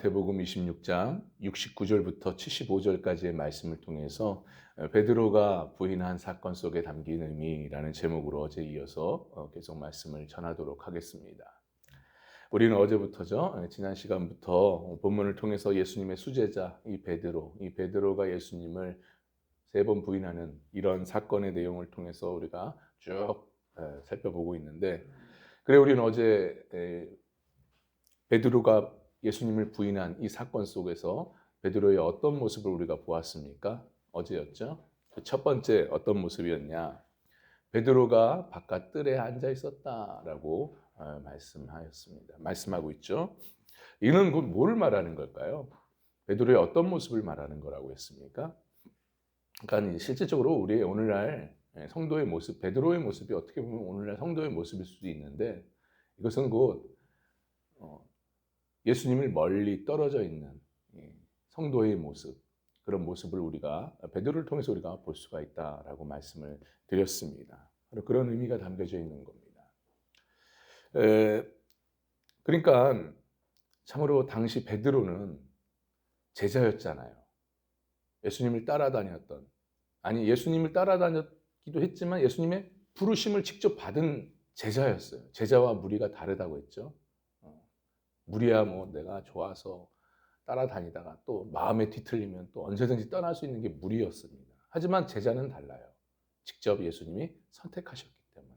대복음 26장 69절부터 75절까지의 말씀을 통해서 어, 베드로가 부인한 사건 속에 담긴 의미라는 제목으로 어제 이어서 어, 계속 말씀을 전하도록 하겠습니다. 우리는 어제부터죠. 어, 지난 시간부터 본문을 통해서 예수님의 수제자 이 베드로, 이 베드로가 예수님을 세 번 부인하는 이런 사건의 내용을 통해서 우리가 쭉 에, 살펴보고 있는데 그래 우리는 어제 에, 베드로가 예수님을 부인한 이 사건 속에서 베드로의 어떤 모습을 우리가 보았습니까? 어제였죠. 그첫 번째 어떤 모습이었냐? 베드로가 바깥 뜰에 앉아 있었다라고 어, 말씀하였습니다. 말씀하고 있죠. 이는 곧 뭘 말하는 걸까요? 베드로의 어떤 모습을 말하는 거라고 했습니까? 그러니까 실질적으로 우리의 오늘날 성도의 모습, 베드로의 모습이 어떻게 보면 오늘날 성도의 모습일 수도 있는데 이것은 곧 어, 예수님을 멀리 떨어져 있는 성도의 모습 그런 모습을 우리가 베드로를 통해서 우리가 볼 수가 있다라고 말씀을 드렸습니다. 그런 의미가 담겨져 있는 겁니다. 에, 그러니까 참으로 당시 베드로는 제자였잖아요. 예수님을 따라다녔던 아니 예수님을 따라다녔기도 했지만 예수님의 부르심을 직접 받은 제자였어요. 제자와 무리가 다르다고 했죠. 무리야 뭐 내가 좋아서 따라다니다가 또 마음에 뒤틀리면 또 언제든지 떠날 수 있는 게 무리였습니다. 하지만 제자는 달라요. 직접 예수님이 선택하셨기 때문에.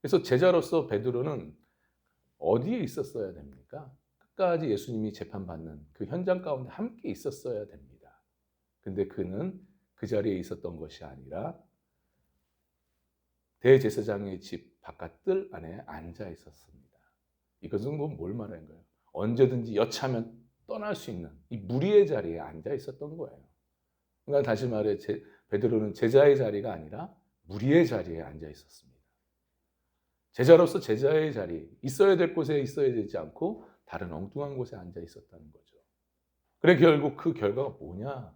그래서 제자로서 베드로는 어디에 있었어야 됩니까? 끝까지 예수님이 재판받는 그 현장 가운데 함께 있었어야 됩니다. 근데 그는 그 자리에 있었던 것이 아니라 대제사장의 집 바깥 뜰 안에 앉아 있었습니다. 이것은 뭐뭘 말하는 거예요? 언제든지 여차하면 떠날 수 있는 이 무리의 자리에 앉아 있었던 거예요. 그러니까 다시 말해 제, 베드로는 제자의 자리가 아니라 무리의 자리에 앉아 있었습니다. 제자로서 제자의 자리, 있어야 될 곳에 있어야 되지 않고 다른 엉뚱한 곳에 앉아 있었다는 거죠. 그래 결국 그 결과가 뭐냐?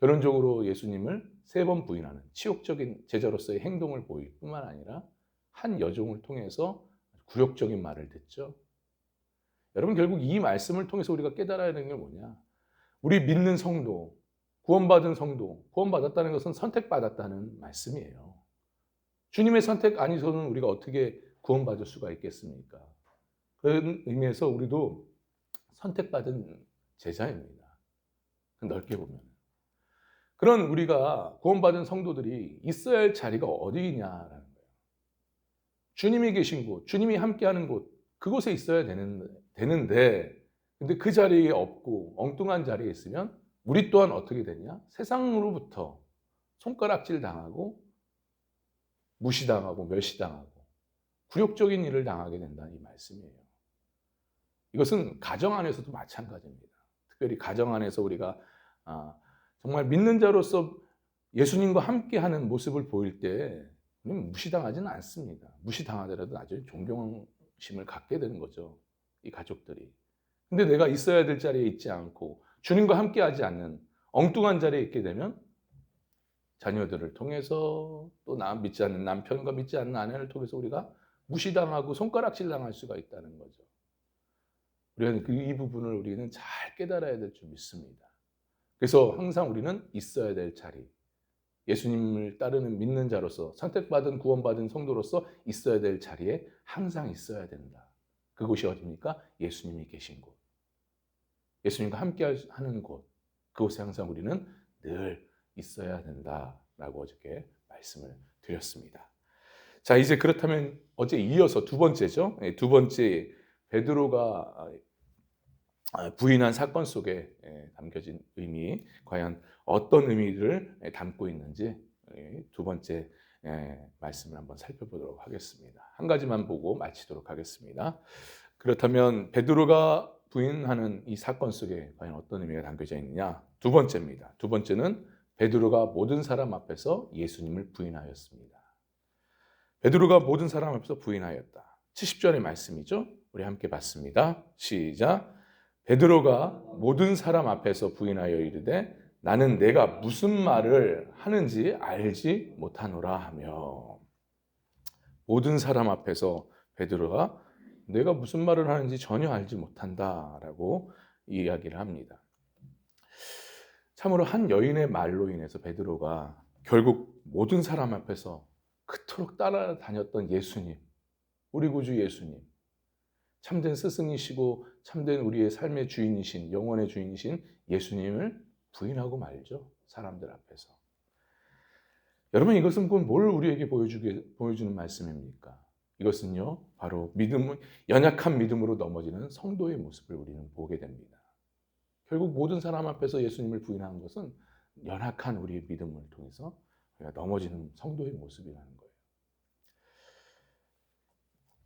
결론적으로 예수님을 세 번 부인하는 치욕적인 제자로서의 행동을 보일 뿐만 아니라 한 여종을 통해서 굴욕적인 말을 듣죠. 여러분 결국 이 말씀을 통해서 우리가 깨달아야 되는 게 뭐냐? 우리 믿는 성도, 구원받은 성도, 구원받았다는 것은 선택받았다는 말씀이에요. 주님의 선택 아니서는 우리가 어떻게 구원받을 수가 있겠습니까? 그런 의미에서 우리도 선택받은 제자입니다. 넓게 보면. 그런 우리가 구원받은 성도들이 있어야 할 자리가 어디냐라는. 주님이 계신 곳, 주님이 함께하는 곳, 그곳에 있어야 되는, 되는데, 근데 그 자리에 없고 엉뚱한 자리에 있으면 우리 또한 어떻게 되냐? 세상으로부터 손가락질 당하고 무시당하고 멸시당하고 굴욕적인 일을 당하게 된다 이 말씀이에요. 이것은 가정 안에서도 마찬가지입니다. 특별히 가정 안에서 우리가 아, 정말 믿는 자로서 예수님과 함께하는 모습을 보일 때 무시당하지는 않습니다. 무시당하더라도 아주 존경심을 갖게 되는 거죠. 이 가족들이. 근데 내가 있어야 될 자리에 있지 않고 주님과 함께 하지 않는 엉뚱한 자리에 있게 되면 자녀들을 통해서 또 나 믿지 않는 남편과 믿지 않는 아내를 통해서 우리가 무시당하고 손가락질 당할 수가 있다는 거죠. 우리는 그 이 부분을 우리는 잘 깨달아야 될 줄 믿습니다. 그래서 항상 우리는 있어야 될 자리, 예수님을 따르는 믿는 자로서 선택받은 구원받은 성도로서 있어야 될 자리에 항상 있어야 된다. 그곳이 어디입니까? 예수님이 계신 곳. 예수님과 함께 하는 곳. 그곳에 항상 우리는 늘 있어야 된다라고 어저께 말씀을 드렸습니다. 자, 이제 그렇다면 어제 이어서 두 번째죠. 예, 두 번째 베드로가 부인한 사건 속에 예, 담겨진 의미, 과연 어떤 의미를 예, 담고 있는지 두 번째 말씀을 한번 살펴보도록 하겠습니다. 한 가지만 보고 마치도록 하겠습니다. 그렇다면 베드로가 부인하는 이 사건 속에 과연 어떤 의미가 담겨져 있느냐? 두 번째입니다. 두 번째는 베드로가 모든 사람 앞에서 예수님을 부인하였습니다. 베드로가 모든 사람 앞에서 부인하였다. 70절의 말씀이죠. 우리 함께 봤습니다. 시작. 베드로가 모든 사람 앞에서 부인하여 이르되 나는 내가 무슨 말을 하는지 알지 못하노라 하며 모든 사람 앞에서 베드로가 내가 무슨 말을 하는지 전혀 알지 못한다라고 이야기를 합니다. 참으로 한 여인의 말로 인해서 베드로가 결국 모든 사람 앞에서 그토록 따라다녔던 예수님, 우리 구주 예수님, 참된 스승이시고 참된 우리의 삶의 주인이신 영원의 주인이신 예수님을 부인하고 말죠. 사람들 앞에서. 여러분 이것은 뭘 우리에게 보여주게 보여주는 말씀입니까? 이것은요 바로 믿음 연약한 믿음으로 넘어지는 성도의 모습을 우리는 보게 됩니다. 결국 모든 사람 앞에서 예수님을 부인하는 것은 연약한 우리의 믿음을 통해서 우리가 넘어지는 성도의 모습이라는 거예요.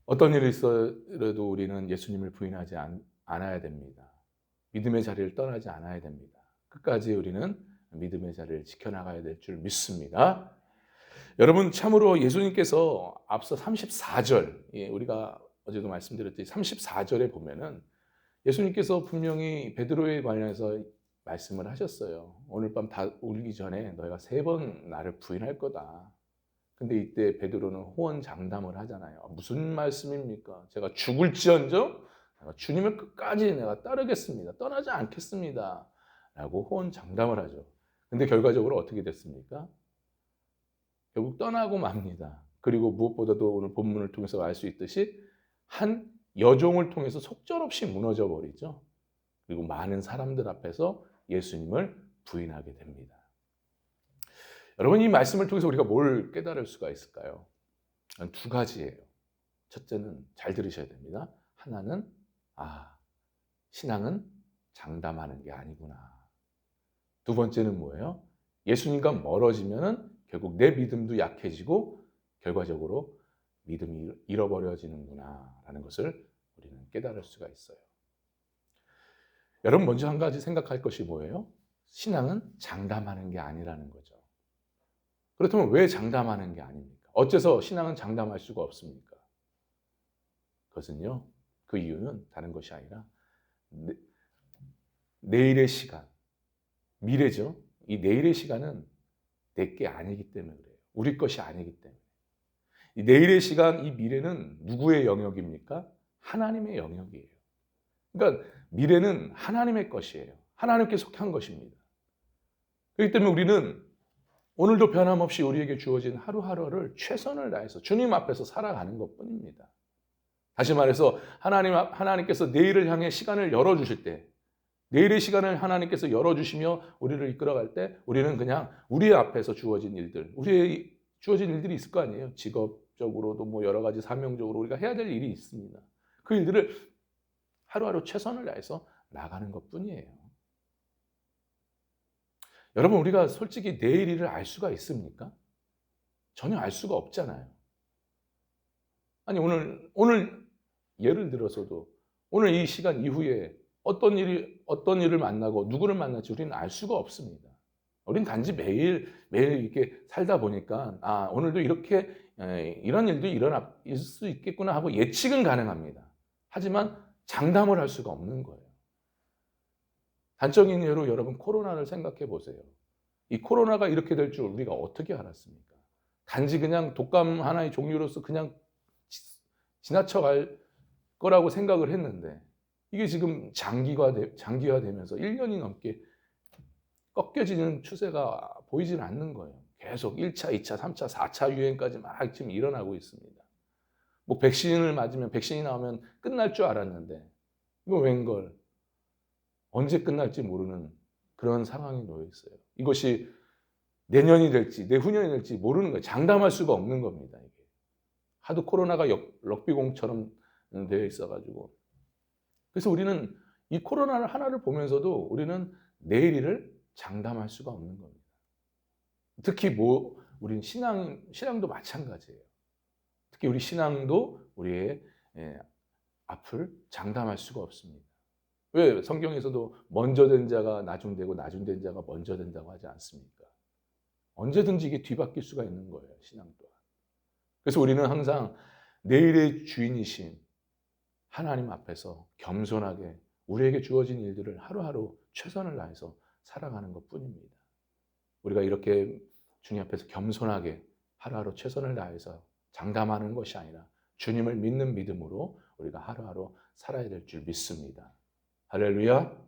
어떤 일이 있어도 우리는 예수님을 부인하지 않, 않아야 됩니다. 믿음의 자리를 떠나지 않아야 됩니다. 끝까지 우리는 믿음의 자리를 지켜나가야 될 줄 믿습니다. 여러분 참으로 예수님께서 앞서 34절 예, 우리가 어제도 말씀드렸듯이 34절에 보면은 예수님께서 분명히 베드로에 관련해서 말씀을 하셨어요. 오늘 밤 다 울기 전에 너희가 세 번 나를 부인할 거다. 근데 이때 베드로는 호언 장담을 하잖아요. 무슨 말씀입니까? 제가 죽을지언정 주님을 끝까지 내가 따르겠습니다. 떠나지 않겠습니다. 라고 호언 장담을 하죠. 근데 결과적으로 어떻게 됐습니까? 결국 떠나고 맙니다. 그리고 무엇보다도 오늘 본문을 통해서 알 수 있듯이 한 여종을 통해서 속절없이 무너져 버리죠. 그리고 많은 사람들 앞에서 예수님을 부인하게 됩니다. 여러분 이 말씀을 통해서 우리가 뭘 깨달을 수가 있을까요? 두 가지예요. 첫째는 잘 들으셔야 됩니다. 하나는 아 신앙은 장담하는 게 아니구나. 두 번째는 뭐예요? 예수님과 멀어지면은 결국 내 믿음도 약해지고 결과적으로 믿음이 잃어버려지는구나라는 것을 우리는 깨달을 수가 있어요. 여러분 먼저 한 가지 생각할 것이 뭐예요? 신앙은 장담하는 게 아니라는 거죠. 그렇다면 왜 장담하는 게 아닙니까? 어째서 신앙은 장담할 수가 없습니까? 그것은요. 그 이유는 다른 것이 아니라 내, 내일의 시간, 미래죠. 이 내일의 시간은 내게 아니기 때문에 그래요. 우리 것이 아니기 때문에. 이 내일의 시간, 이 미래는 누구의 영역입니까? 하나님의 영역이에요. 그러니까 미래는 하나님의 것이에요. 하나님께 속한 것입니다. 그렇기 때문에 우리는 오늘도 변함없이 우리에게 주어진 하루하루를 최선을 다해서 주님 앞에서 살아가는 것 뿐입니다. 다시 말해서 하나님, 하나님께서 내일을 향해 시간을 열어주실 때 내일의 시간을 하나님께서 열어주시며 우리를 이끌어갈 때 우리는 그냥 우리 앞에서 주어진 일들, 우리의 주어진 일들이 있을 거 아니에요. 직업적으로도 뭐 여러 가지 사명적으로 우리가 해야 될 일이 있습니다. 그 일들을 하루하루 최선을 다해서 나가는 것 뿐이에요. 여러분, 우리가 솔직히 내일 일을 알 수가 있습니까? 전혀 알 수가 없잖아요. 아니, 오늘, 오늘 예를 들어서도 오늘 이 시간 이후에 어떤 일이 어떤 일을 만나고 누구를 만날지 우리는 알 수가 없습니다. 우리는 단지 매일 매일 이렇게 살다 보니까 아 오늘도 이렇게 이런 일도 일어날 수 있겠구나 하고 예측은 가능합니다. 하지만 장담을 할 수가 없는 거예요. 단적인 예로 여러분 코로나를 생각해 보세요. 이 코로나가 이렇게 될 줄 우리가 어떻게 알았습니까? 단지 그냥 독감 하나의 종류로서 그냥 지나쳐 갈 거라고 생각을 했는데 이게 지금 장기화 장기화 되면서 1년이 넘게 꺾여지는 추세가 보이지는 않는 거예요. 계속 1차, 2차, 3차, 4차 유행까지 막 지금 일어나고 있습니다. 뭐 백신을 맞으면 백신이 나오면 끝날 줄 알았는데 이거 웬걸 언제 끝날지 모르는 그런 상황이 놓여 있어요. 이것이 내년이 될지 내후년이 될지 모르는 거예요. 장담할 수가 없는 겁니다. 이게 하도 코로나가 럭비공처럼 되어 있어가지고 그래서 우리는 이 코로나를 하나를 보면서도 우리는 내일을 장담할 수가 없는 겁니다. 특히 뭐 우리는 신앙 신앙도 마찬가지예요. 특히 우리 신앙도 우리의 예, 앞을 장담할 수가 없습니다. 왜 성경에서도 먼저 된 자가 나중되고 나중된 자가 먼저 된다고 하지 않습니까? 언제든지 이게 뒤바뀔 수가 있는 거예요, 신앙 또한. 그래서 우리는 항상 내일의 주인이신 하나님 앞에서 겸손하게 우리에게 주어진 일들을 하루하루 최선을 다해서 살아가는 것 뿐입니다. 우리가 이렇게 주님 앞에서 겸손하게 하루하루 최선을 다해서 장담하는 것이 아니라 주님을 믿는 믿음으로 우리가 하루하루 살아야 될 줄 믿습니다. 할렐루야.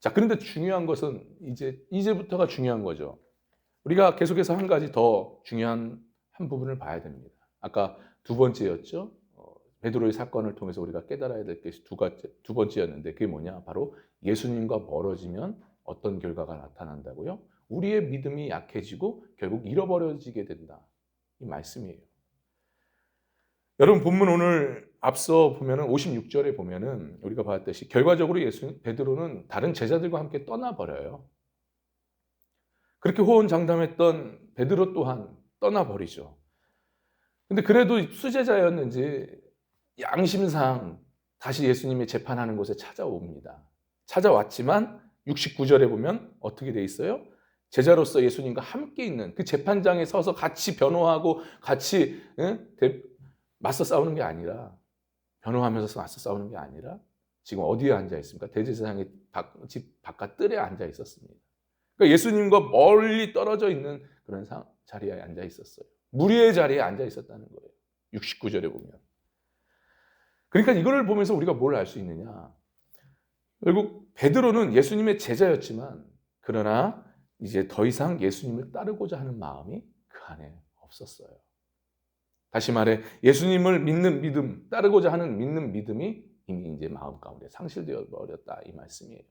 자, 그런데 중요한 것은 이제 이제부터가 중요한 거죠. 우리가 계속해서 한 가지 더 중요한 한 부분을 봐야 됩니다. 아까 두 번째였죠. 어, 베드로의 사건을 통해서 우리가 깨달아야 될 것이 두, 가지, 두 번째였는데 그게 뭐냐? 바로 예수님과 멀어지면 어떤 결과가 나타난다고요? 우리의 믿음이 약해지고 결국 잃어버려지게 된다. 이 말씀이에요. 여러분 본문 오늘 앞서 보면은 56절에 보면은 우리가 봤듯이 결과적으로 예수 베드로는 다른 제자들과 함께 떠나 버려요. 그렇게 호언장담했던 베드로 또한 떠나 버리죠. 근데 그래도 수제자였는지 양심상 다시 예수님이 재판하는 곳에 찾아옵니다. 찾아왔지만 69절에 보면 어떻게 돼 있어요? 제자로서 예수님과 함께 있는 그 재판장에 서서 같이 변호하고 같이 응? 맞서 싸우는 게 아니라 변호하면서 맞서 싸우는 게 아니라 지금 어디에 앉아 있습니까? 대제사장의 집 바깥 뜰에 앉아 있었습니다. 그러니까 예수님과 멀리 떨어져 있는 그런 자리에 앉아 있었어요. 무리의 자리에 앉아 있었다는 거예요. 69절에 보면. 그러니까 이거를 보면서 우리가 뭘 알 수 있느냐? 결국 베드로는 예수님의 제자였지만 그러나 이제 더 이상 예수님을 따르고자 하는 마음이 그 안에 없었어요. 다시 말해 예수님을 믿는 믿음, 따르고자 하는 믿는 믿음이 이미 이제 마음 가운데 상실되어 버렸다 이 말씀이에요.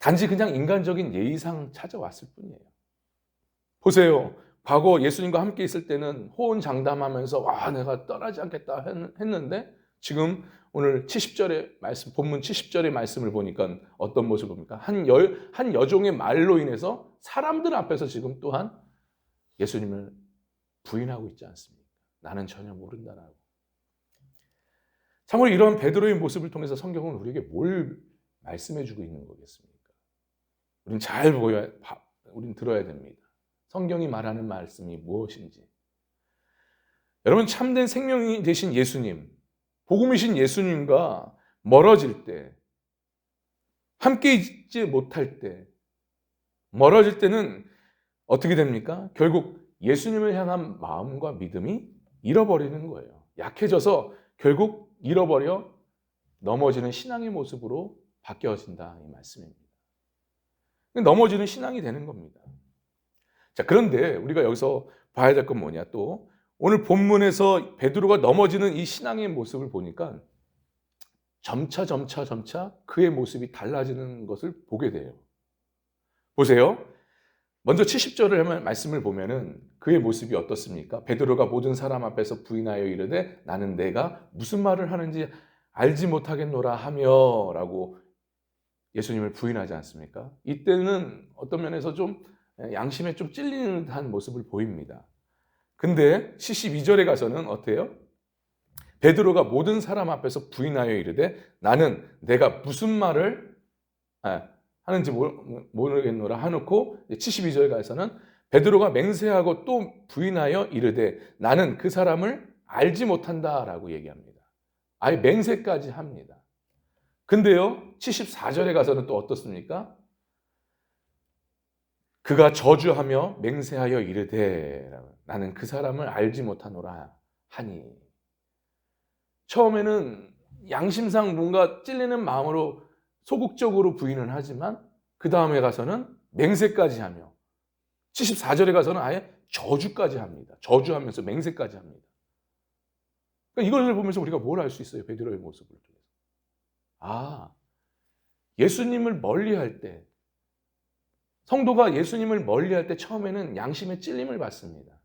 단지 그냥 인간적인 예의상 찾아왔을 뿐이에요. 보세요. 과거 예수님과 함께 있을 때는 호언장담하면서 와 내가 떠나지 않겠다 했는데 지금 오늘 70절의 말씀 본문 70절의 말씀을 보니까 어떤 모습을 봅니까? 한 여, 한 여종의 말로 인해서 사람들 앞에서 지금 또한 예수님을 부인하고 있지 않습니까? 나는 전혀 모른다라고. 참으로 이런 베드로의 모습을 통해서 성경은 우리에게 뭘 말씀해 주고 있는 거겠습니까? 우리는 잘 보여야 우리는 들어야 됩니다. 성경이 말하는 말씀이 무엇인지. 여러분 참된 생명이 되신 예수님, 복음이신 예수님과 멀어질 때, 함께 있지 못할 때, 멀어질 때는 어떻게 됩니까? 결국 예수님을 향한 마음과 믿음이 잃어버리는 거예요. 약해져서 결국 잃어버려 넘어지는 신앙의 모습으로 바뀌어진다 이 말씀입니다. 넘어지는 신앙이 되는 겁니다. 자, 그런데 우리가 여기서 봐야 될 건 뭐냐 또 오늘 본문에서 베드로가 넘어지는 이 신앙의 모습을 보니까 점차 점차 점차 그의 모습이 달라지는 것을 보게 돼요. 보세요. 먼저 70절을 말씀을 보면은 그의 모습이 어떻습니까? 베드로가 모든 사람 앞에서 부인하여 이르되 나는 내가 무슨 말을 하는지 알지 못하겠노라 하며라고 예수님을 부인하지 않습니까? 이때는 어떤 면에서 좀 양심에 좀 찔리는 듯한 모습을 보입니다. 근데 72절에 가서는 어때요? 베드로가 모든 사람 앞에서 부인하여 이르되 나는 내가 무슨 말을 아, 하는지 모르겠노라 하놓고 72절 가서는 베드로가 맹세하고 또 부인하여 이르되 나는 그 사람을 알지 못한다라고 얘기합니다. 아예 맹세까지 합니다. 근데요, 74절에 가서는 또 어떻습니까? 그가 저주하며 맹세하여 이르되 나는 그 사람을 알지 못하노라 하니 처음에는 양심상 뭔가 찔리는 마음으로 소극적으로 부인을 하지만 그 다음에 가서는 맹세까지 하며 74절에 가서는 아예 저주까지 합니다. 저주하면서 맹세까지 합니다. 그러니까 이걸 보면서 우리가 뭘 알 수 있어요? 베드로의 모습을 통해서. 아, 예수님을 멀리할 때 성도가 예수님을 멀리할 때 처음에는 양심의 찔림을 받습니다.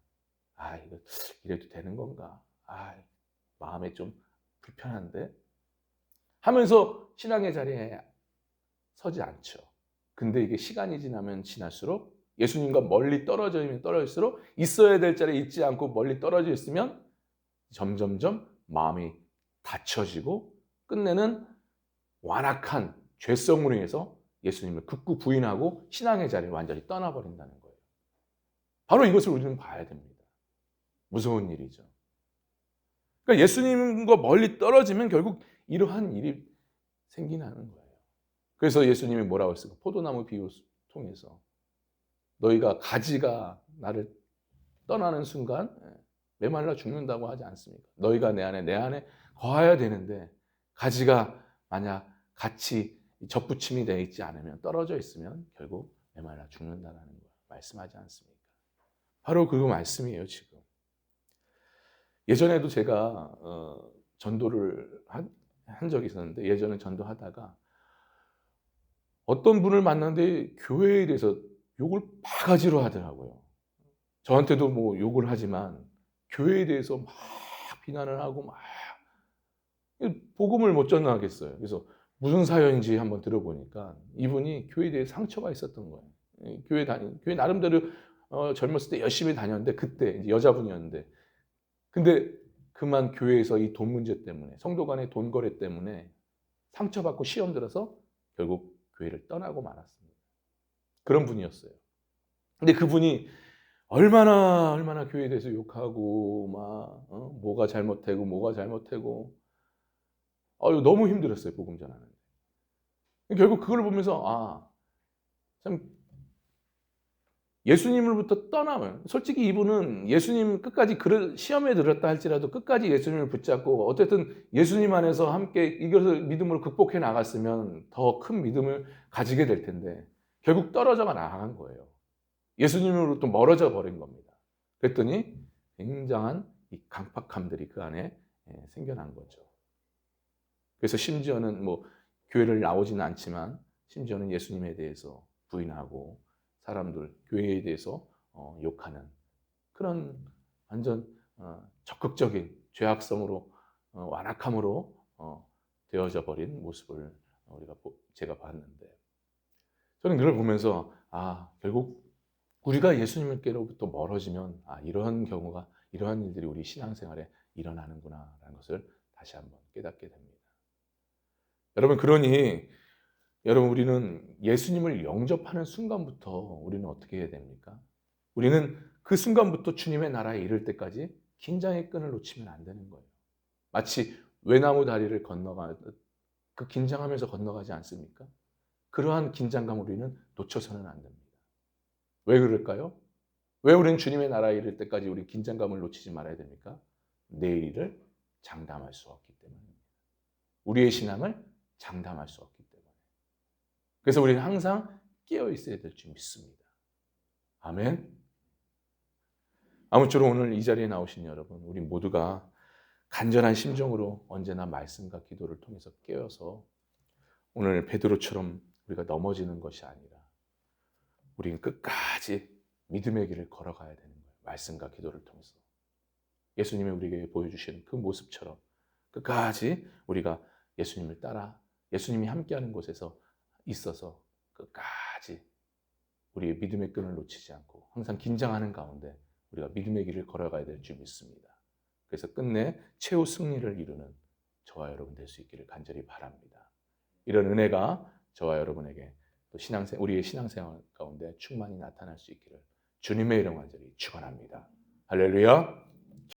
아, 이거 이래도 되는 건가? 아, 마음에 좀 불편한데 하면서 신앙의 자리에 서지 않죠. 근데 이게 시간이 지나면 지날수록 예수님과 멀리 떨어지면 떨어질수록 있어야 될 자리에 있지 않고 멀리 떨어져 있으면 점점점 마음이 닫혀지고 끝내는 완악한 죄성으로 인해서 예수님을 극구 부인하고 신앙의 자리를 완전히 떠나버린다는 거예요. 바로 이것을 우리는 봐야 됩니다. 무서운 일이죠. 그러니까 예수님과 멀리 떨어지면 결국 이러한 일이 생기는 거예요. 그래서 예수님이 뭐라고 했을까? 포도나무 비유 통해서 너희가 가지가 나를 떠나는 순간 예, 메말라 죽는다고 하지 않습니까? 너희가 내 안에 내 안에 거하야 되는데 가지가 만약 같이 접붙임이 되어 있지 않으면 떨어져 있으면 결국 메말라 죽는다라는 걸 말씀하지 않습니까? 바로 그 말씀이에요 지금. 예전에도 제가 어, 전도를 한, 한 적이 있었는데 예전에 전도하다가 어떤 분을 만났는데 교회에 대해서 욕을 바가지로 하더라고요. 저한테도 뭐 욕을 하지만 교회에 대해서 막 비난을 하고 막 복음을 못 전하겠어요. 그래서 무슨 사연인지 한번 들어보니까 이분이 교회에 대해 상처가 있었던 거예요. 예, 교회 다니 교회 나름대로 어, 젊었을 때 열심히 다녔는데 그때 여자분이었는데 근데 그만 교회에서 이 돈 문제 때문에 성도 간의 돈 거래 때문에 상처받고 시험 들어서 결국 교회를 떠나고 말았습니다. 그런 분이었어요. 근데 그분이 얼마나 얼마나 교회에 대해서 욕하고 막 어? 뭐가 잘못되고 뭐가 잘못되고 아유 너무 힘들었어요 복음 전하는. 결국 그걸 보면서 아 참 예수님으로부터 떠나면 솔직히 이분은 예수님 끝까지 그를 시험에 들었다 할지라도 끝까지 예수님을 붙잡고 어쨌든 예수님 안에서 함께 이것을 믿음으로 극복해 나갔으면 더 큰 믿음을 가지게 될 텐데 결국 떨어져가 나간 거예요. 예수님으로부터 멀어져 버린 겁니다. 그랬더니 굉장한 이 강팍함들이 그 안에 예, 생겨난 거죠. 그래서 심지어는 뭐 교회를 나오지는 않지만 심지어는 예수님에 대해서 부인하고 사람들 교회에 대해서 어, 욕하는 그런 완전 어, 적극적인 죄악성으로 어, 완악함으로 어, 되어져 버린 모습을 우리가 보, 제가 봤는데 저는 그걸 보면서 아 결국 우리가 예수님께로부터 멀어지면 아 이러한 경우가 이러한 일들이 우리 신앙생활에 일어나는구나라는 것을 다시 한번 깨닫게 됩니다. 여러분 그러니 여러분 우리는 예수님을 영접하는 순간부터 우리는 어떻게 해야 됩니까? 우리는 그 순간부터 주님의 나라에 이를 때까지 긴장의 끈을 놓치면 안 되는 거예요. 마치 외나무 다리를 건너가 그 긴장하면서 건너가지 않습니까? 그러한 긴장감 우리는 놓쳐서는 안 됩니다. 왜 그럴까요? 왜 우리는 주님의 나라에 이를 때까지 우리 긴장감을 놓치지 말아야 됩니까? 내일을 장담할 수 없기 때문입니다. 우리의 신앙을 장담할 수 없기. 그래서 우리는 항상 깨어 있어야 될 줄 믿습니다. 아멘. 아무쪼록 오늘 이 자리에 나오신 여러분, 우리 모두가 간절한 심정으로 언제나 말씀과 기도를 통해서 깨어서 오늘 베드로처럼 우리가 넘어지는 것이 아니라 우리는 끝까지 믿음의 길을 걸어가야 되는 거예요. 말씀과 기도를 통해서. 예수님이 우리에게 보여주신 그 모습처럼 끝까지 우리가 예수님을 따라 예수님이 함께하는 곳에서 있어서 끝까지 우리의 믿음의 끈을 놓치지 않고 항상 긴장하는 가운데 우리가 믿음의 길을 걸어가야 될 줄 믿습니다. 그래서 끝내 최후 승리를 이루는 저와 여러분 될 수 있기를 간절히 바랍니다. 이런 은혜가 저와 여러분에게 또 신앙생 우리의 신앙생활 가운데 충만히 나타날 수 있기를 주님의 이름 간절히 축원합니다. 할렐루야.